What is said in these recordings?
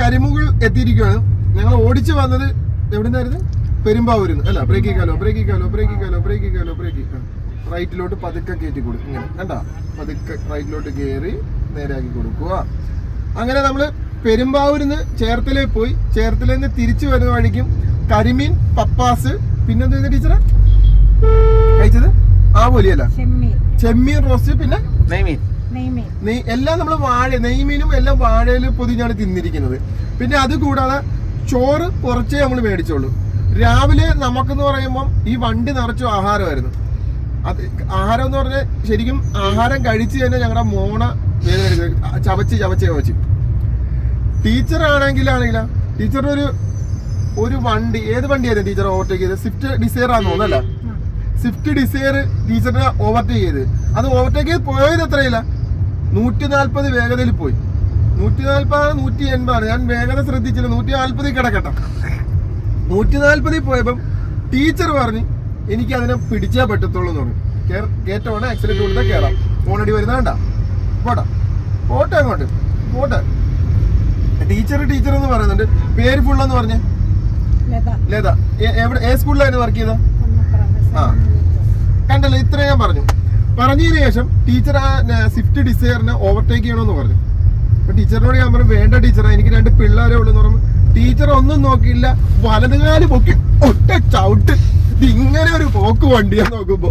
കരിമുകൾ എത്തിയിരിക്കുകയാണ്. ഞങ്ങൾ ഓടിച്ചു വന്നത് എവിടുന്നായിരുന്നു? പെരുമ്പാവൂരിന്ന്. അല്ല ബ്രേക്കി കാലോ ബ്രേക്കി കാലോ ബ്രേക്കി കാലോ ബ്രേക്കി കാലോ ബ്രേക്കി റൈറ്റിലോട്ട് പതുക്കെ കയറ്റി കൊടുക്കും. ഇങ്ങനെ കണ്ടാ? പതുക്കെ റൈറ്റിലോട്ട് കയറി നേരെയാക്കി കൊടുക്കുക. അങ്ങനെ നമ്മൾ പെരുമ്പാവൂരിന്ന് ചേർത്തലേ പോയി. ചേർത്തലയിൽ നിന്ന് തിരിച്ചു വരുന്ന വഴിക്കും കരിമീൻ പപ്പാസ് പിന്നെന്താ ടീച്ചറെ? കഴിച്ചത്? ആ പോലെയല്ല. ചെമ്മീൻ. ചെമ്മീൻ റോസ്റ്റ് പിന്നെ? നെയ്മീൻ. നെയ് എല്ലാം നമ്മൾ വാഴ നെയ്മീനും എല്ലാം വാഴയിൽ പൊതിഞ്ഞാണ് തിന്നിരിക്കുന്നത്. പിന്നെ അത് കൂടാതെ ചോറ് കുറച്ചേ നമ്മൾ മേടിച്ചോളൂ. രാവിലെ നമുക്കെന്ന് പറയുമ്പം ഈ വണ്ടി നിറച്ചു ആഹാരമായിരുന്നു. അത് ആഹാരം എന്ന് പറഞ്ഞാൽ ശരിക്കും ആഹാരം കഴിച്ച് തന്നെ ഞങ്ങളുടെ മോണ. ചവച്ച് ചവച്ച് ചവച്ച്. ടീച്ചർ ആണെങ്കിലാണെങ്കിലാ ടീച്ചറുടെ ഒരു ഒരു വണ്ടി ഏത് വണ്ടിയായിരുന്നു ടീച്ചർ ഓവർടേക്ക് ചെയ്തത്? സ്വിഫ്റ്റ് ഡിസയർ ആണെന്ന് തോന്നുന്നല്ല സ്വിഫ്റ്റ് ഡിസയർ ടീച്ചറിനെ ഓവർടേക്ക് ചെയ്ത്. അത് ഓവർടേക്ക് ചെയ്ത് പോയത് എത്രയില്ല നൂറ്റി നാൽപ്പത് വേഗതയിൽ പോയി. നൂറ്റി നാൽപ്പതാണ് നൂറ്റി എൺപതാണ് ഞാൻ വേഗത ശ്രദ്ധിച്ചില്ല. നൂറ്റി നാൽപ്പതിൽ കിടക്കട്ടെ. നൂറ്റി നാൽപ്പതിൽ പോയപ്പം ടീച്ചർ പറഞ്ഞു എനിക്ക് അതിനെ പിടിച്ചേ പറ്റത്തുള്ളൂ എന്ന് പറഞ്ഞു. കയറ്റമാണ് ആക്സിഡന്റ് കൊടുത്താൽ കയറാം ഫോണടി വരുന്നതാണ്ട പോട്ടെ. പോട്ടെ അങ്ങോട്ട്. പോട്ടെ. ടീച്ചർ ടീച്ചർ എന്ന് പറയുന്നുണ്ട്. പേര് ഫുൾ എന്ന് പറഞ്ഞേ? ലത. എവിടെ? ഏ സ്കൂളിലായിരുന്നു വർക്ക് ചെയ്ത ആ. കണ്ടല്ലോ ഇത്ര ഞാൻ പറഞ്ഞു. പറഞ്ഞതിന് ശേഷം ടീച്ചർ ആ സ്വിഫ്റ്റ് ഡിസയറിനെ ഓവർടേക്ക് ചെയ്യണമെന്ന് പറഞ്ഞു. അപ്പൊ ടീച്ചറിനോട് ഞാൻ പറഞ്ഞു വേണ്ട ടീച്ചറാ എനിക്ക് രണ്ട് പിള്ളേരെ ഉള്ളൂ എന്ന് പറഞ്ഞു. ടീച്ചർ ഒന്നും നോക്കിയില്ല. വലതുകാൽ പൊക്കി ഒറ്റ ചവിട്ട്. ഇങ്ങനെ ഒരു പോക്ക് വണ്ടിയാ നോക്കുമ്പോ.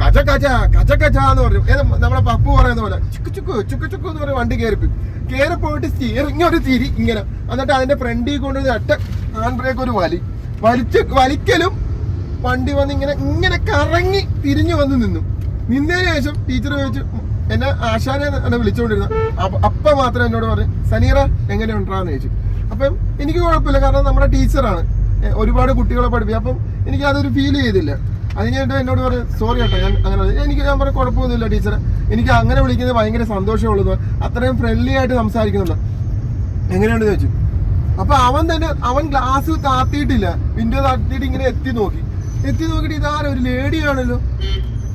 കച കച കച കച എന്ന് പറഞ്ഞു. ഏത് നമ്മളെ പപ്പു പറയുന്ന പോലെ ചുക്ക് ചുക്ക് ചുക്ക് ചുക്ക് എന്ന് പറഞ്ഞ വണ്ടി കയറിപ്പി കയറി പോയിട്ട് സ്റ്റിയറിംഗ് ഒരു തിരി ഇങ്ങനെ. എന്നിട്ട് അതിന്റെ ഫ്രണ്ടിൽ കൊണ്ടുവന്ന് അട്ട ഹാൻഡ് ബ്രേക്ക് ഒരു വലി. വലിച്ച് വലിക്കലും വണ്ടി വന്ന് ഇങ്ങനെ ഇങ്ങനെ കറങ്ങി തിരിഞ്ഞു വന്ന് നിന്നു. നിന്നതിന് ശേഷം ടീച്ചർ ചോദിച്ചു എന്നെ ആശാനെ എന്നെ വിളിച്ചുകൊണ്ടിരുന്ന അപ്പ- മാത്രം എന്നോട് പറഞ്ഞു സനീറ എങ്ങനെ ഉണ്ടാന്ന് ചോദിച്ചു. അപ്പം എനിക്ക് കുഴപ്പമില്ല കാരണം നമ്മുടെ ടീച്ചറാണ് ഒരുപാട് കുട്ടികളെ പഠിപ്പിക്കും. അപ്പം എനിക്ക് അതൊരു ഫീൽ ചെയ്തില്ല. അതിനായിട്ട് എന്നോട് പറഞ്ഞു സോറി കേട്ടോ ഞാൻ അങ്ങനെ. എനിക്ക് ഞാൻ പറഞ്ഞു കുഴപ്പമൊന്നുമില്ല ടീച്ചറെ എനിക്ക് അങ്ങനെ വിളിക്കുന്നത് ഭയങ്കര സന്തോഷമുള്ളത് അത്രയും ഫ്രണ്ട്ലി ആയിട്ട് സംസാരിക്കുന്നുണ്ട്. എങ്ങനെയാണ് ചോദിച്ചു. അപ്പൊ അവൻ തന്നെ അവൻ ഗ്ലാസ് താത്തിയിട്ടില്ല വിൻഡോ താത്തിയിട്ട് ഇങ്ങനെ എത്തി നോക്കി. എത്തി നോക്കിയിട്ട് ഇതാരൊരു ഒരു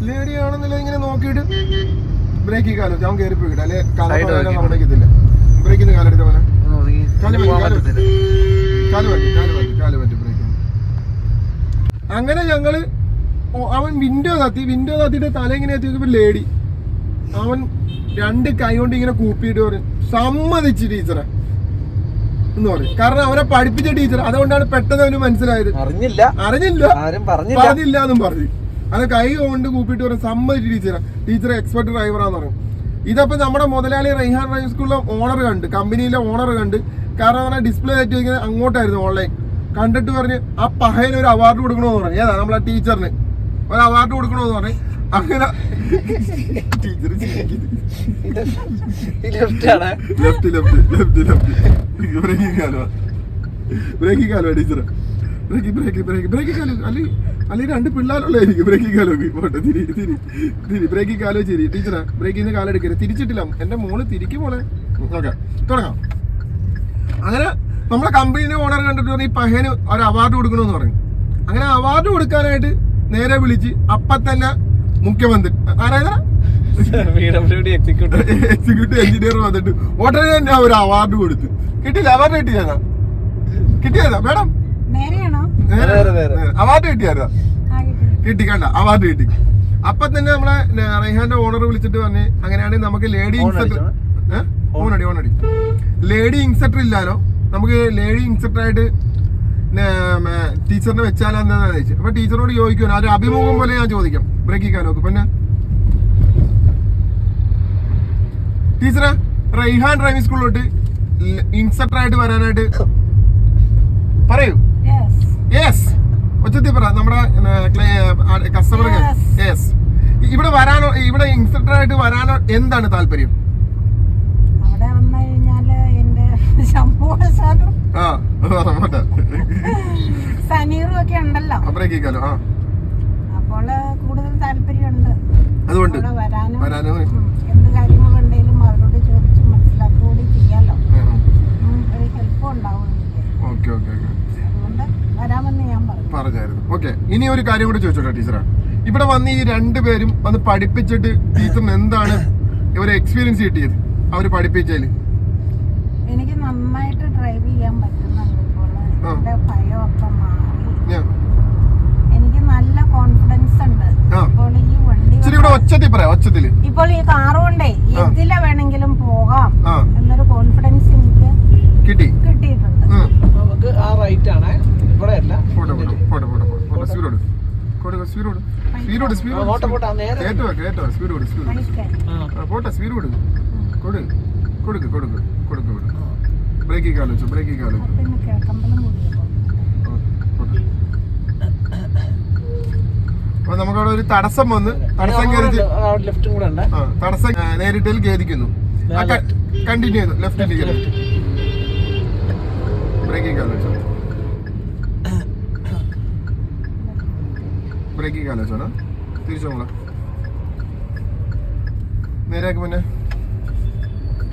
ലേഡി ആണെന്നില്ല ഇങ്ങനെ നോക്കിയിട്ട് ബ്രേക്ക് കാലം അവൻ കയറി പോയിട്ട് അല്ലെ? Side ആക്കി. നമ്മളേക്കത്തില്ല ബ്രേക്കിന്ന് കാലെടുത്ത പോലെ. കാൽ കാൽ കാൽ കാൽ കാൽ അങ്ങനെ ഞങ്ങൾ അവൻ വിൻഡോ തത്തി വിൻഡോ താത്തിയിട്ട് തല ഇങ്ങനെ എത്തിയപ്പോ ലേഡി അവൻ രണ്ട് കൈ കൊണ്ട് ഇങ്ങനെ കൂപ്പിയിട്ട് പറയും സമ്മതിച്ച് ടീച്ചറെ എന്ന് പറയും കാരണം അവനെ പഠിപ്പിച്ച ടീച്ചർ അതുകൊണ്ടാണ് പെട്ടെന്ന് അവന് മനസ്സിലായത്. അറിഞ്ഞില്ല. അറിഞ്ഞില്ല. പറഞ്ഞില്ല. എന്നും പറഞ്ഞു. അത് കൈ കൊണ്ട് കൂപ്പിട്ട് പറയും സമ്മതിച്ച് ടീച്ചറെ. ടീച്ചർ എക്സ്പെർട്ട് ഡ്രൈവറാന്ന് പറയും. ഇതപ്പോ നമ്മുടെ മുതലാളി റൈഹാൻ ഡ്രൈവിംഗ് സ്കൂളിലെ ഓണർ കണ്ട് കമ്പനിയിലെ ഓണർ കണ്ട്. കാരണം പറഞ്ഞാൽ ഡിസ്പ്ലേ ആയിട്ട് വയ്ക്കുന്നത് അങ്ങോട്ടായിരുന്നു ഓൺലൈൻ കണ്ടിട്ട് പറഞ്ഞ് ആ പഹയന് ഒരു അവാർഡ് കൊടുക്കണമെന്ന് പറഞ്ഞു. ഏതാ നമ്മളെ ടീച്ചറിന്? ഒരു അവാർഡ് കൊടുക്കണമെന്ന് പറഞ്ഞു. അങ്ങനെ teacher left left left braking കാലോ ബ്രേക്കിംഗ് കാലോ teacher brake brake brake braking കാലോ. അല്ലെങ്കിൽ അല്ലെങ്കിൽ രണ്ട് പിള്ളേരുള്ള എനിക്ക് ബ്രേക്കിംഗ് കാലോ പോട്ടെ തിരി തിരി തിരി. ബ്രേക്കിംഗ് കാലോ തിരി ടീച്ചറാ ബ്രേക്കിംഗ് കാലെടുക്കരുത് തിരിച്ചിട്ടില്ല. എന്റെ മോൾ തിരിക്കും മോളെ. ഓക്കെ. തുടങ്ങാം. അങ്ങനെ നമ്മളെ കമ്പനിയുടെ ഓണർ കണ്ടിട്ട് പറഞ്ഞു ഈ പഹേന് ഒരു അവാർഡ് കൊടുക്കണമെന്ന് പറഞ്ഞു. അങ്ങനെ അവാർഡ് കൊടുക്കാനായിട്ട് നേരെ വിളിച്ച് അപ്പം തന്നെ മുഖ്യമന്ത്രി ആരായതാ എക്സിക്യൂട്ടീവ് എക്സിക്യൂട്ടീവ് എഞ്ചിനീയർ വന്നിട്ട് ഉടനെ തന്നെ ഒരു അവാർഡ് കൊടുത്തു. കിട്ടിയില്ല? അവാർഡ് കിട്ടിയതാ കിട്ടിയതാ? മേഡം നേരെയാണോ? നേരെ, നേരെ. അവാർഡ് കിട്ടിയാരോ ആ കിട്ടി. കിട്ടി കണ്ട. അവാർഡ് കിട്ടി. അപ്പൊ തന്നെ നമ്മളെ റൈഹാന്റെ ഓണർ വിളിച്ചിട്ട് പറഞ്ഞ് അങ്ങനെയാണെങ്കിൽ നമുക്ക് ലേഡി ഇൻസെക്ടർ? ഓണടി ഓണടി. ലേഡി ഇൻസെക്ടർ ഇല്ലാലോ? നമുക്ക് ലേഡി ഇൻസെക്ടർ ആയിട്ട് ടീച്ചറിനെ വെച്ചാലോ എന്താണെന്ന് ചോദിച്ചു? അപ്പൊ ടീച്ചറോട് ചോദിക്കും ആ ഒരു അഭിമുഖം പോലെ ഞാൻ ചോദിക്കാം. ബ്രേക്കിക്കാൻ നോക്കും. പിന്നെ? ടീച്ചറെ റൈഹാൻ ഡ്രൈവിംഗ് സ്കൂളിലോട്ട് ഇൻസെക്ടർ ആയിട്ട് വരാനായിട്ട് പറയൂ. യെസ് ഒച്ചത്തിൽ പറ. നമ്മുടെ കസ്റ്റമർ യെസ് ഇവിടെ വരാനോ ഇവിടെ ഇൻസ്ട്രക്ടർ ആയിട്ട് വരാനോ എന്താണ് താല്പര്യം? അവിടെ വന്നു കഴിഞ്ഞാൽ എന്റെ ആ സനീറും ഒക്കെ ഉണ്ടല്ലോ. അപ്പഴേക്കാലോ ആ. അപ്പോൾ കൂടുതൽ താല്പര്യമുണ്ട്. അതുകൊണ്ട്. വരാനും വരാനോ ഉം, എന്ത് കാര്യങ്ങളുണ്ടെങ്കിലും അവരോട് ചോദിച്ച് മനസ്സിലാക്കുകയും ചെയ്യാലോ ഉം, ഒരു ഹെൽപ്പും ഉണ്ടാവും എനിക്ക് ഓക്കെ ഓക്കെ ഓക്കെ അതുകൊണ്ട് വരാമെന്ന് ഞാൻ പറഞ്ഞു പറഞ്ഞായിരുന്നു ഓക്കെ ഇനി ഒരു കാര്യം കൂടി ചോദിച്ചോട്ടെ ടീച്ചറെ. ഇവിടെ വന്ന് ഈ രണ്ടുപേരും വന്ന് പഠിപ്പിച്ചിട്ട് ടീച്ചറിന് എന്താണ് ഇവരെ എക്സ്പീരിയൻസ് കിട്ടിയത്? അവർ പഠിപ്പിച്ചതിൽ എനിക്ക് നന്നായിട്ട് ഡ്രൈവ് ചെയ്യാൻ പറ്റുന്നുണ്ട് ഇപ്പോൾ. എന്റെ ഭയമൊക്കെ മാറി. എനിക്ക് നല്ല കോൺഫിഡൻസ് ഉണ്ട്. ഇപ്പോൾ ഈ വണ്ടി ഒച്ചത്തിൽ പറയാം ഒച്ചത്തിൽ. ഇപ്പോൾ ഈ കാറ് കൊണ്ടേ ആ. എതിലെ വേണമെങ്കിലും പോകാം എന്നൊരു കോൺഫിഡൻസ് എനിക്ക് കിട്ടി. കിട്ടിയിട്ടുണ്ട്. നമുക്ക് ആ റൈറ്റ് ആണ്. ഇവിടെ അല്ല പോട്ടെ കൊടുക്ക സ്പീഡ് കൊടുക്ക് കൊടുക്ക് കൊടുക്ക്. കൊടുക്ക് കാലോച്ചു കാലോച്ചു അപ്പൊ നമുക്കവിടെ ഒരു തടസ്സം വന്ന് തടസ്സം ലെഫ്റ്റും തടസ്സം നേരിട്ടതിൽ ഖേദിക്കുന്നു കണ്ടിന്യൂ ചെയ്തു. ലെഫ്റ്റിലേക്ക് കയറി ബ്രേക്കിംഗ് കാലോച്ചു ബ്രേക്കിംഗ് കാലോച്ചാണ് തിരിച്ചു നമ്മളെ നേരെയാക്കി പിന്നെ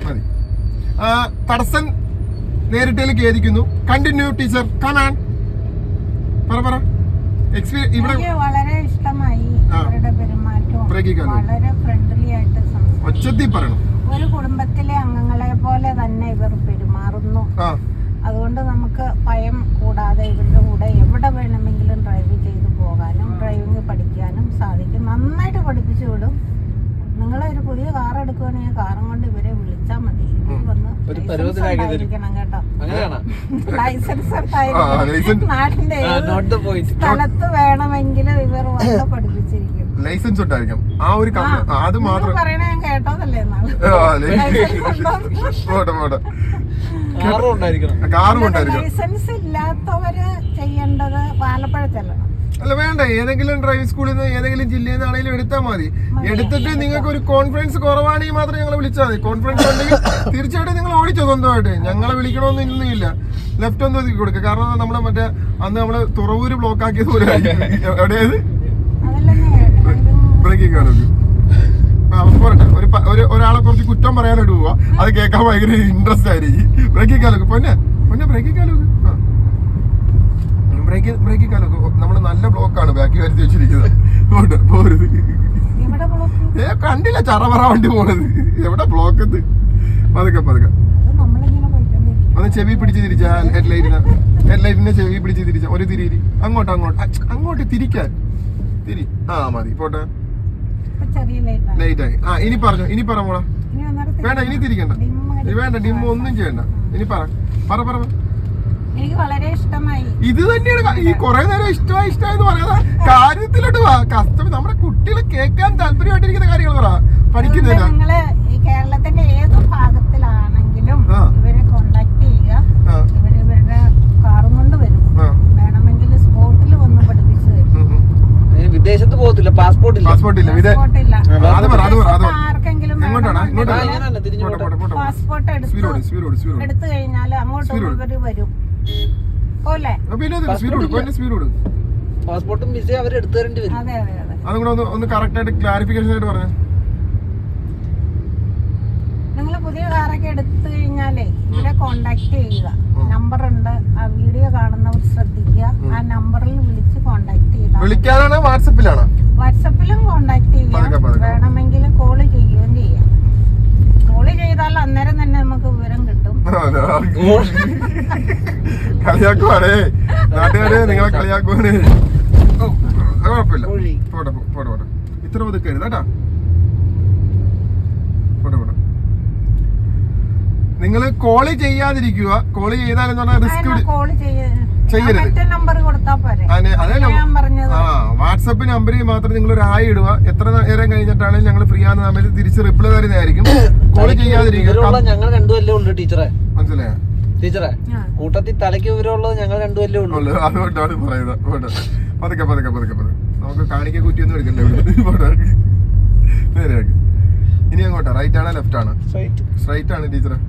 മതി. ആ, തടസ്സം നേരിട്ടതിൽ കേരിക്കുന്നു കണ്ടിന്യൂ ടീച്ചർ കമാൻ പറ പറ. എക്സ്പീരിയൻസ് ഇവിടെ വളരെ ഇഷ്ടമായി അവരുടെ പെരുമാറ്റവും. വളരെ ഫ്രണ്ട്ലി ആയിട്ട് ഒച്ചത്തിൽ പറയണം. ഒരു കുടുംബത്തിലെ അംഗങ്ങളെ പോലെ തന്നെ ഇവർ പെരുമാറുന്നു. അതുകൊണ്ട് നമുക്ക് ഭയം കൂടാതെ ഇവരുടെ കൂടെ എവിടെ വേണമെങ്കിലും ഡ്രൈവ് ചെയ്ത് പോകാനും ഡ്രൈവിംഗ് പഠിക്കാനും സാധിക്കും. നന്നായിട്ട് പഠിപ്പിച്ചു വിടും. നിങ്ങളൊരു പുതിയ കാർ എടുക്കുവാണെങ്കിൽ കാറും കൊണ്ട് ഇവരെ വിളിച്ചാൽ മതി. വന്ന് കേട്ടോ. ലൈസൻസ് ആ, ലൈസൻസ് നാടിന്റെ നോട്ട് ദ പോയിന്റ് സ്ഥലത്ത് വേണമെങ്കിലും ഇവർ വന്ന് പഠിപ്പിച്ചിരിക്കും. ലൈസൻസ് ഉണ്ടായിരിക്കും ആ ഒരു അത് മാത്രം. കേട്ടതല്ലേ പോട്ടെ പോട്ടെ. കാറും ഉണ്ടായിരിക്കണം. കാറും ഉണ്ടായിരിക്കും ലൈസൻസ് ഇല്ലാത്തവര് ചെയ്യേണ്ടത് ചെല്ലണം. അല്ല വേണ്ട. ഏതെങ്കിലും ഡ്രൈവിംഗ് സ്കൂളിൽ നിന്ന് ഏതെങ്കിലും ജില്ലയിൽ നിന്നാണെങ്കിലും എടുത്താൽ മതി. എടുത്തിട്ട് നിങ്ങൾക്ക് ഒരു കോൺഫിഡൻസ് കുറവാണെങ്കിൽ മാത്രം ഞങ്ങളെ വിളിച്ചാൽ മതി. കോൺഫിഡൻസ് ഉണ്ടെങ്കിൽ തീർച്ചയായിട്ടും നിങ്ങൾ ഓടിച്ചോ സ്വന്തമായിട്ട്. ഞങ്ങളെ വിളിക്കണമെന്ന് ഇന്നില്ല ലെഫ്റ്റ് ഒന്ന് ഒതുക്കി കൊടുക്കുക കാരണം നമ്മളെ മറ്റേ അന്ന് നമ്മൾ തുറവൂര് ബ്ലോക്ക് ആക്കിയത് പോലെ എവിടെയത് അതല്ലേ? ബ്രേക്കിംഗ് പോരട്ടെ ഒരു ഒരു ഒരാളെ കുറച്ച് കുറ്റം പറയാൻ പോവാ. അത് കേൾക്കാൻ ഭയങ്കര ഇൻട്രസ്റ്റ് ആയിരിക്കും ബ്രേക്ക് കാലൊക്കെ പൊന്നെ പൊന്നെ ബ്രേക്ക് കാലൊക്കെ ബ്രേക്ക് ബ്രേക്കി കാലൊക്കെ നമ്മൾ നല്ല ബ്ലോക്കാണ് ബാക്കി വരുത്തി വെച്ചിരിക്കുന്നത്. പോരുത്. ഏ കണ്ടില്ല ചറവറ വണ്ടി പോണത്. എവിടെ ബ്ലോക്ക് ഇത്? പതുക്കെ പതുക്കെ. അത് ഒന്ന് ചെവി പിടിച്ച് തിരിച്ച ഹെഡ്ലൈറ്റിന് ഹെഡ്ലൈറ്റിന്റെ ചെവി പിടിച്ച് തിരിച്ച. ഒരു തിരി അങ്ങോട്ട് അങ്ങോട്ട്. അങ്ങോട്ട് തിരിക്കാൻ. തിരി. ആ മതി. പോട്ടെ. ലൈറ്റ് ആയി. ആ ഇനി പറഞ്ഞു. ഇനി പറ മോളെ. വേണ്ട ഇനി തിരിക്കണ്ട. വേണ്ട ഡിമ്മ ഒന്നും ചെയ്യണ്ട. ഇനി പറ. പറ പറ. എനിക്ക് വളരെ ഇഷ്ടമായി. ഇത് തന്നെയാണ് ഈ കുറെ നേരം ഇഷ്ടമായി ഇഷ്ടമായെന്ന് പറയാ കാര്യത്തിലോട്ട് വാ. കസ്റ്റമർ നമ്മുടെ കുട്ടികൾ കേൾക്കാൻ താല്പര്യമായിട്ടിരിക്കുന്ന കാര്യങ്ങൾ പറ. പഠിക്കുന്നില്ല നിങ്ങൾ കേരളത്തിന്റെ ഏത് ഭാഗത്തിലാണെങ്കിലും ആ. ഇവരെ കോണ്ടാക്ട് ചെയ്യുക ആ, ഇവർ ഇവരുടെ കാറും കൊണ്ട് വരും ആ, വേണമെങ്കിൽ സ്പോട്ടിൽ വന്ന് പഠിപ്പിച്ചു തരും ഉം, ഉം. ഏ, വിദേശത്ത് പോകത്തില്ല പാസ്പോർട്ട് ഇല്ല പാസ്പോർട്ട് ഇല്ല ഇത് പാസ്പോർട്ട് ഇല്ല അത് പറ അത് പറ അത് പറ. ആർക്കെങ്കിലും എങ്ങോട്ടാണ് ഇങ്ങോട്ടാണ് പാസ്പോർട്ട് എടുത്ത്? കഴിഞ്ഞാൽ അങ്ങോട്ട്. ഇവർ വരും. പോലെ. പിന്നെ സ്പീഡോട് പിന്നെ സ്പീഡോട് പാസ്പോർട്ടും വിസയും അവർ എടുത്തു തരേണ്ടി വരും. അതെ അതെ അതെ. അതും കൂടെ ഒന്ന് ഒന്ന് കറക്റ്റ് ആയിട്ട് ക്ലാരിഫിക്കേഷൻ ആയിട്ട് പറഞ്ഞു. നിങ്ങൾ പുതിയ കാറൊക്കെ എടുത്തു കഴിഞ്ഞാലേ ഇവരെ കോണ്ടാക്ട് ചെയ്യുക. നമ്പർ ഉണ്ട്. ആ വീഡിയോ കാണുന്നവർ ശ്രദ്ധിക്കുക. ആ നമ്പറിൽ വിളിച്ച് കോണ്ടാക്ട് ചെയ്യുക വിളിക്കാനാണ് വാട്സപ്പിലാണോ. വാട്സപ്പിലും കോണ്ടാക്ട് ചെയ്യാം. വേണമെങ്കിൽ കോൾ ചെയ്യുകയും ചെയ്യാം. കോൾ ചെയ്താൽ അന്നേരം തന്നെ നമുക്ക് വിവരം കിട്ടും. കളിയാക്കുവാണേ. നാട്ടുകാരെ നിങ്ങളെ കളിയാക്കുവാണേ. കുഴപ്പമില്ല. കോഴി. പോട്ടെ പോട്ടെ പോട്ടെ. ഇത്ര ഒതുക്കരുത് കേട്ടാ. പോട്ടെ പോട്ടെ. നിങ്ങൾ കോൾ ചെയ്യാതിരിക്കുക. കോൾ ചെയ്താലെന്ന് പറഞ്ഞാൽ റിസ്ക് കോൾ ചെയ്യരുത്. നമ്പർ കൊടുത്താൽ പോരെ. അതേ ഞാൻ പറഞ്ഞത് ആ വാട്സപ്പ് നമ്പറിൽ മാത്രം നിങ്ങൾ ഒരു ആയി ഇടുക. എത്ര നേരം കഴിഞ്ഞിട്ടാണ് ഞങ്ങൾ ഫ്രീ ആണെന്ന് സമയത്ത് തിരിച്ച് റിപ്ലൈ തരുന്നതായിരിക്കും കോൾ ചെയ്യാതിരിക്കും ഞങ്ങൾ ഉള്ളു ടീച്ചറെ. മനസ്സിലായോ? ടീച്ചറെ. കൂട്ടത്തിൽ തലയ്ക്ക് വിവരമുള്ളത് ഞങ്ങൾ ഉള്ളൂ. അതുകൊണ്ടാണ് പറയുന്നത്. പോട്ടെ. പതുക്കെ പതുക്കെ പതുക്കെ പതുക്കെ. നമുക്ക് കാണിക്ക കുറ്റിയൊന്നും എടുക്കണ്ട ഇവിടെ പോട്ടെ നേരെയാക്കി ഇനി അങ്ങോട്ടാ. റൈറ്റ് ആണോ ലെഫ്റ്റ് ആണ്? സ്ട്രൈറ്റ് ആണ് ടീച്ചറെ.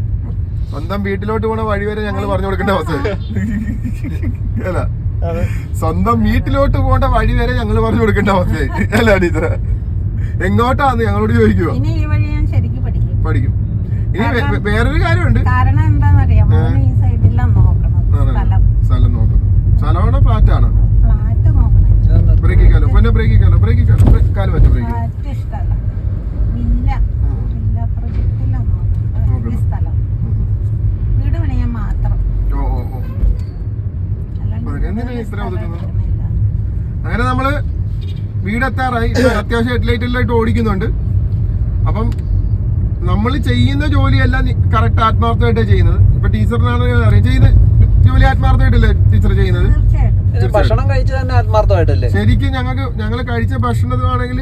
സ്വന്തം വീട്ടിലോട്ട് പോണ വഴി വരെ ഞങ്ങൾ പറഞ്ഞു കൊടുക്കേണ്ട അവസ്ഥ. അല്ല സ്വന്തം വീട്ടിലോട്ട് പോകേണ്ട വഴി വരെ ഞങ്ങൾ പറഞ്ഞു കൊടുക്കേണ്ട അവസ്ഥയായി അല്ല ടീച്ചറെ? എങ്ങോട്ടാന്ന് ഞങ്ങളോട് ചോദിക്കുവോ? ശരിക്കും പഠിക്കും. ഇനി വേറൊരു കാര്യമുണ്ട്. സ്ഥലം. നോക്കണം. നോക്കാം സ്ഥലമാണോ ഫ്ലാറ്റ് ആണോ ഫ്ലാറ്റ് നോക്കണേ. ബ്രേക്ക് കാലോ. പിന്നെ ബ്രേക്ക് ബ്രേക്കിക്കാലോ ബ്രേക്ക് കാലോ. കാൽ പറ്റും? ബ്രേക്ക് ഇപ്പൊ അത്യാവശ്യം ഹെഡ്ലൈറ്റ് എല്ലാം ഇട്ട് ഓടിക്കുന്നുണ്ട്. അപ്പം നമ്മൾ ചെയ്യുന്ന ജോലിയെല്ലാം കറക്റ്റ് ആത്മാർത്ഥമായിട്ടാണ് ചെയ്യുന്നത്. ഇപ്പൊ ടീച്ചറിനാണ് അറിയാം ചെയ്യുന്ന ജോലി ആത്മാർത്ഥമായിട്ടല്ലേ ടീച്ചർ ചെയ്യുന്നത്? ഭക്ഷണം കഴിച്ച് തന്നെ ആത്മാർത്ഥമായിട്ടല്ലേ? ശരിക്കും ഞങ്ങൾക്ക് ഞങ്ങൾ കഴിച്ച ഭക്ഷണമാണെങ്കിൽ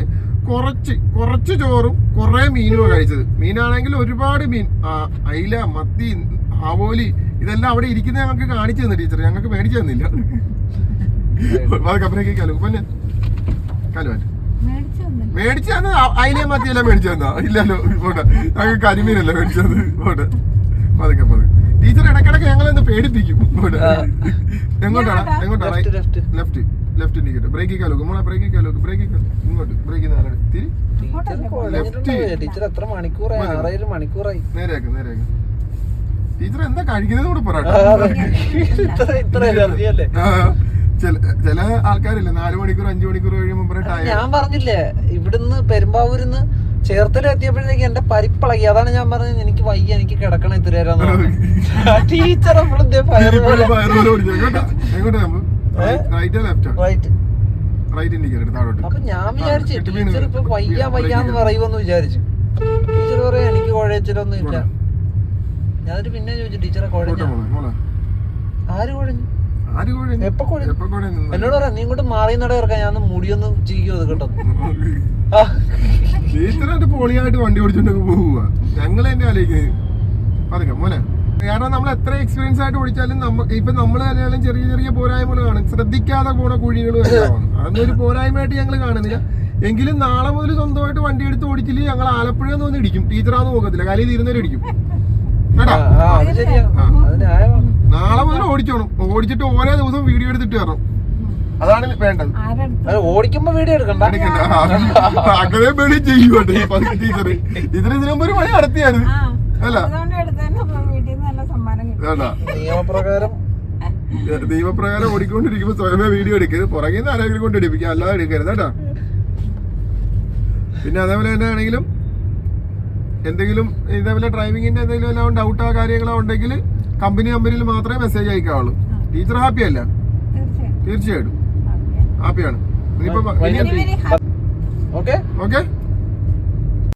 കുറച്ച് കുറച്ച് ചോറും കുറെ മീനും കഴിച്ചത്. മീനാണെങ്കിൽ ഒരുപാട് മീൻ അയില മത്തി ആവോലി ഇതെല്ലാം അവിടെ ഇരിക്കുന്ന ഞങ്ങൾക്ക് കാണിച്ചു തന്നെ ടീച്ചർ ഞങ്ങൾക്ക് മേടിച്ചു തന്നില്ല. അപ്പുറേക്ക് കലു പിന്നെ കലുവാൻ മേടിച്ചു. മേടിച്ചു തന്നത് അയിലേ മത്തിയല്ല മേടിച്ചു തന്നാ ഇല്ലല്ലോ പോട്ടെ ഞങ്ങൾക്ക് കരിമീനല്ല മേടിച്ചത് പോട്ടെ പതുക്കെ പതുക്കെ ടീച്ചർ ഇടക്കിടക്ക് ഞങ്ങളെന്ന് പേടിപ്പിക്കും. എങ്ങോട്ടാണ് എങ്ങോട്ടാണ് ലെഫ്റ്റ് ലെഫ്റ്റ് ഇൻഡിക്കേറ്റർ ബ്രേക്ക് കാലോക്ക് മോളെ ബ്രേക്ക് കാലോക്ക് ബ്രേക്ക് ബ്രേക്ക് ഇങ്ങോട്ട്. നേരെ തിരി. ലെഫ്റ്റ് ടീച്ചർ എത്ര മണിക്കൂറായി? ആറേഴ് മണിക്കൂറായി. നേരെയാക്ക് നേരെയാക്ക്. ടീച്ചർ എന്താ കഴിക്കുന്നത് കൂടെ പറയട്ടെ ചില ആൾക്കാരില്ല? നാല് മണിക്കൂർ അഞ്ചു മണിക്കൂർ കഴിയുമ്പോൾ ഞാൻ പറഞ്ഞില്ലേ ഇവിടുന്ന് പെരുമ്പാവൂരിന്ന് ചേർത്തല എത്തിയപ്പോഴത്തേക്ക് എന്റെ പരിപ്പളകി. അതാണ് ഞാൻ പറഞ്ഞത് എനിക്ക് വയ്യ എനിക്ക് കിടക്കണം ഇത്ര നേരം ടീച്ചർ അപ്പൊ ഞാൻ വിചാരിച്ചു ടീച്ചർ ഇപ്പൊ. വയ്യ വയ്യാന്ന് പറയുമെന്ന് വിചാരിച്ചു. ടീച്ചർ പറയാ എനിക്ക് കുഴച്ചിലൊന്നും ഇല്ല ഞാനൊരു പിന്നെ ചോദിച്ചു ടീച്ചറെ കുഴഞ്ഞ. ആര് കുഴഞ്ഞു? എന്നോട് പറയാം നീ ഇങ്ങോട്ട് മാറി നട ഇറക്കാൻ ഞാൻ മുടിയൊന്നും ചെയ്യോ കേട്ടോ. ടീച്ചറായിട്ട് പൊളിയായിട്ട് വണ്ടി ഓടിച്ചോണ്ടൊക്കെ പോവുക ഞങ്ങൾ തന്നെ ആലോചിക്കുന്നത് പതുക്കെ മോനെ. കാരണം നമ്മൾ എത്ര എക്സ്പീരിയൻസ് ആയിട്ട് ഓടിച്ചാലും നമ്മ ഇപ്പൊ നമ്മൾ തന്നെയാലും ചെറിയ ചെറിയ പോരായ്മകൾ കാണും. ശ്രദ്ധിക്കാതെ പോണ കുഴികൾ അതൊന്നും ഒരു പോരായ്മയായിട്ട് ഞങ്ങൾ കാണുന്നില്ല. എങ്കിലും നാളെ മുതൽ സ്വന്തമായിട്ട് വണ്ടി എടുത്ത് ഓടിച്ചില്ല ഞങ്ങൾ ആലപ്പുഴ ഒന്ന് ഇടിക്കും. ടീച്ചറാന്ന് നോക്കത്തില്ല. കലയിൽ തീരുന്നവരടിക്കും കേട്ടാ? നാളെ മുതൽ ഓടിച്ചോണം ഓടിച്ചിട്ട് ഓരോ ദിവസം വീഡിയോ എടുത്തിട്ട് വരണം. അതാണ് വേണ്ടത്. ഓടിക്കുമ്പോ വീഡിയോ എടുക്കണ്ട. അങ്ങനെ പേടി ചെയ്യുവട്ടെ ടീച്ചർ ഇതിന് ഇതിനു മുമ്പ് ഒരു പണി നടത്തിയായിരുന്നു. അല്ല. നിയമപ്രകാരം നിയമപ്രകാരം ഓടിക്കൊണ്ടിരിക്കുമ്പോ സ്വയമേ വീഡിയോ എടുക്കരുത്. പുറകിൽ നിന്ന് ആരെങ്കിലും കൊണ്ട് എടുപ്പിക്കുക അല്ലാതെ എടുക്കരുത് കേട്ടാ. പിന്നെ അതേപോലെ തന്നെ ആണെങ്കിലും എന്തെങ്കിലും ഇതേപോലെ ഡ്രൈവിങ്ങിന്റെ എന്തെങ്കിലും എല്ലാം ഡൗട്ടോ കാര്യങ്ങളോ ഉണ്ടെങ്കിൽ കമ്പനി കമ്പനിയിൽ മാത്രമേ മെസ്സേജ് അയക്കാവുള്ളൂ. ടീച്ചർ ഹാപ്പി അല്ല? തീർച്ചയായും. തീർച്ചയായിട്ടും. ഹാപ്പിയാണ് ഓക്കെ ഓക്കെ